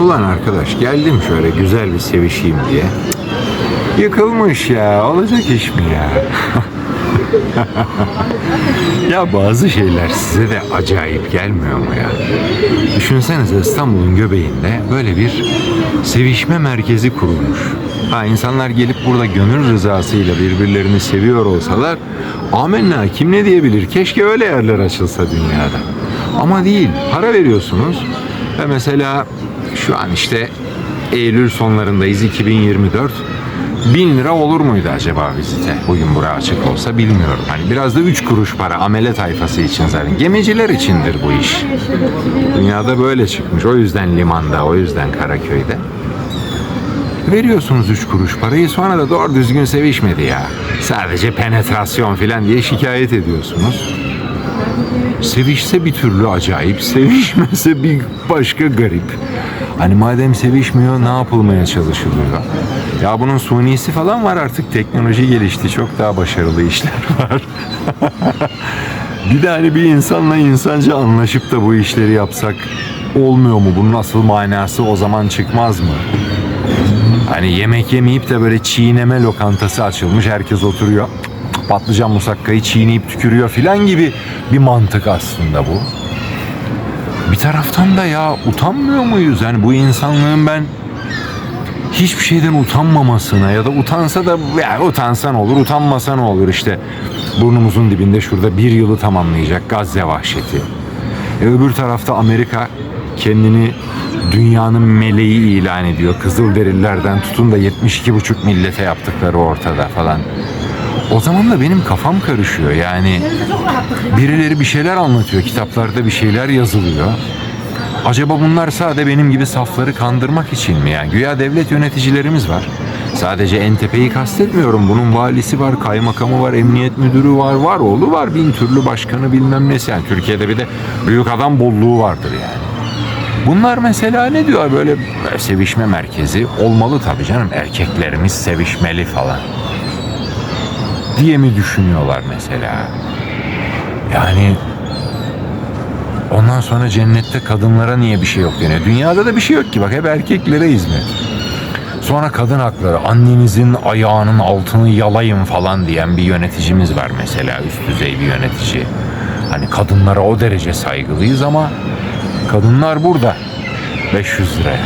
Ulan arkadaş geldim şöyle güzel bir sevişeyim diye. Yıkılmış ya. Olacak iş mi ya? ya bazı şeyler size de acayip gelmiyor mu ya? Düşünsenize İstanbul'un göbeğinde böyle bir sevişme merkezi kurulmuş. Ha insanlar gelip burada gönül rızasıyla birbirlerini seviyor olsalar amenna kim ne diyebilir? Keşke öyle yerler açılsa dünyada. Ama değil. Para veriyorsunuz ve mesela şu an işte Eylül sonlarındayız 2024. Bin lira olur muydu acaba vizite? Bugün bura açık olsa bilmiyorum. Hani biraz da üç kuruş para amele tayfası için zaten. Gemiciler içindir bu iş. Dünyada böyle çıkmış. O yüzden limanda, o yüzden Karaköy'de. Veriyorsunuz üç kuruş parayı sonra da doğru düzgün sevişmedi ya. Sadece penetrasyon filan diye şikayet ediyorsunuz. Sevişse bir türlü acayip, sevişmese bir başka garip. Hani madem sevişmiyor ne yapılmaya çalışılıyor? Ya bunun sunisi falan var artık teknoloji gelişti. Çok daha başarılı işler var. bir de hani bir insanla insanca anlaşıp da bu işleri yapsak olmuyor mu? Bunun asıl manası o zaman çıkmaz mı? Hani yemek yemeyip de böyle çiğneme lokantası açılmış. Herkes oturuyor. Patlıcan musakkayı çiğneyip tükürüyor filan gibi bir mantık aslında bu. Bir taraftan da ya utanmıyor muyuz? Yani bu insanlığın ben hiçbir şeyden utanmamasına ya da utansa da ya utansan olur, utanmasan olur işte. Burnumuzun dibinde şurada bir yılı tamamlayacak Gazze vahşeti. E öbür tarafta Amerika kendini dünyanın meleği ilan ediyor. Kızılderililerden tutun da 72,5 millete yaptıkları ortada falan. O zaman da benim kafam karışıyor. Yani birileri bir şeyler anlatıyor. Kitaplarda bir şeyler yazılıyor. Acaba bunlar sadece benim gibi safları kandırmak için mi? Yani güya devlet yöneticilerimiz var. Sadece en tepeyi kastetmiyorum. Bunun valisi var, kaymakamı var, emniyet müdürü var, var oğlu var. Bin türlü başkanı bilmem nesi. Yani Türkiye'de bir de büyük adam bolluğu vardır yani. Bunlar mesela ne diyor böyle sevişme merkezi olmalı tabii canım. Erkeklerimiz sevişmeli falan diye mi düşünüyorlar mesela? Yani ondan sonra cennette kadınlara niye bir şey yok deniyor. Dünyada da bir şey yok ki bak hep erkeklere hizmet. Sonra kadın hakları annenizin ayağının altını yalayın falan diyen bir yöneticimiz var mesela üst düzey bir yönetici. Hani kadınlara o derece saygılıyız ama kadınlar burada 500 liraya.